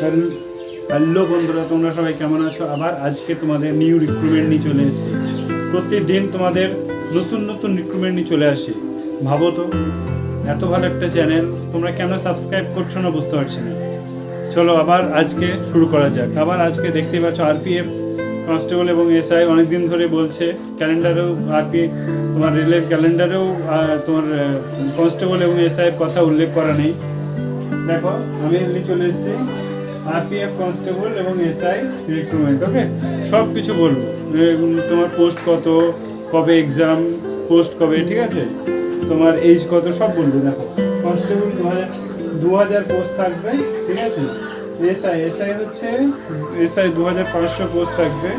Hello বন্ধুরা, তোমরা সবাই কেমন আছো? আবার আজকে তোমাদের নিউ রিক্রুটমেন্ট নিয়ে চলে এসেছি। প্রতিদিন তোমাদের নতুন নতুন রিক্রুটমেন্ট নিয়ে চলে আসি। ভাবো তো, এত ভালো একটা চ্যানেল তোমরা কেন সাবস্ক্রাইব করছ না বুঝতে পারছি না। চলো আবার আজকে শুরু করা যাক। আবার আজকে দেখতেই পাচ্ছ আরপিএফ কনস্টেবল এবং এসআই অনেকদিন ধরে বলছে ক্যালেন্ডারেও আরপি তোমার রেলের ক্যালেন্ডারেও তোমার কনস্টেবল এবং এসআই এর কথা উল্লেখ করা নেই। দেখো, আমি চলে এসেছি। আরপিএফ কনস্টেবল এবং এসআই রিক্রুটমেন্ট ওকে সব কিছু বলব। তোমার পোস্ট কত, কবে এক্সাম পোস্ট কবে, ঠিক আছে? তোমার এইজ কত, সব বলব, দেখো। কনস্টেবল দু হাজার দু হাজার পোস্ট থাকবে, ঠিক আছে? এসআই এসআই হচ্ছে এসআই দু হাজার পাঁচশো পোস্ট থাকবে।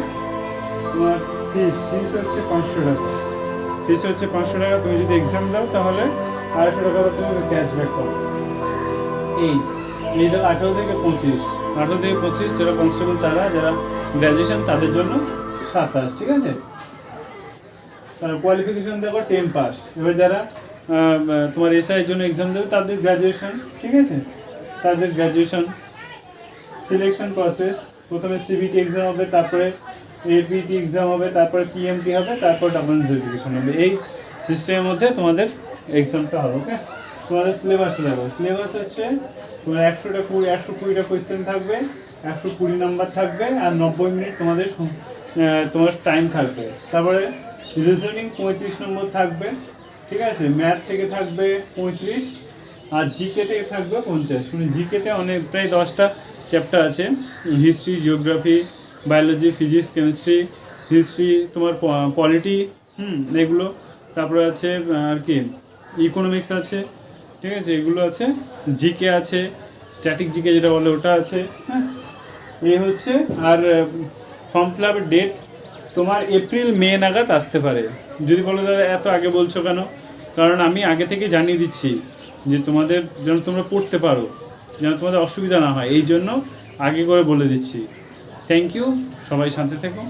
তোমার ফিস ফিস হচ্ছে পাঁচশো টাকা। ফিস হচ্ছে পাঁচশো টাকা, তুমি যদি এক্সাম দাও তাহলে আড়াইশো টাকা তুমি ক্যাশব্যাক পাবে। এইজ এইজ আঠারো থেকে পঁচিশ। আঠারো থেকে পঁচিশ যারা কনস্টেবল তারা যারা গ্র্যাজুয়েশন তাদের জন্য সাতাশ, ঠিক আছে? কোয়ালিফিকেশন দেখো টেন পাস এবার যারা তোমার এসআই এর জন্য এক্সাম দেবে, তাদের গ্র্যাজুয়েশন ঠিক আছে? তাদের গ্র্যাজুয়েশন সিলেকশন প্রসেস প্রথমে সিবিটি এক্সাম হবে, তারপরে এপিটি এক্সাম হবে, তারপরে পিএমটি হবে, তারপর ডকুমেন্টস ভেরিফিকেশন হবে। এই সিস্টেমের মধ্যে তোমাদের এক্সামটা হবে ওকে তোমাদের সিলেবাসটা দেখো। সিলেবাস হচ্ছে তোমার একশোটা কুড়ি, একশো কুড়িটা কোয়েশ্চেন থাকবে, একশো কুড়ি নাম্বার থাকবে, আর নব্বই মিনিট তোমাদের তোমার টাইম থাকবে। তারপরে রিজনিং পঁয়ত্রিশ নম্বর থাকবে, ঠিক আছে? ম্যাথ থেকে থাকবে পঁয়ত্রিশ, আর জিকে থেকে থাকবে পঞ্চাশ। মানে জিকেতে অনেক, প্রায় দশটা চ্যাপ্টার আছে। History geography biology physics chemistry history তোমার পলিটি হুম, এগুলো। তারপরে আছে আর কি? ইকোনমিক্স আছে। ঠিক আছে, এগুলো আছে। জিকে আছে স্ট্যাটিক জিকে যেটা বলে ওটা আছে হ্যাঁ। হচ্ছে, আর ফর্ম ফিল ডেট তোমার এপ্রিল মে নাগাদ আসতে পারে। যদি বলো দাদা এত আগে বলছো কেন? কারণ আমি আগে থেকে জানিয়ে দিচ্ছি যে তোমাদের যেন তোমরা পড়তে পারো, যেন তোমাদের অসুবিধা না হয়। এই জন্য আগে করে বলে দিচ্ছি। থ্যাংক ইউ সবাই শান্তি থেকো।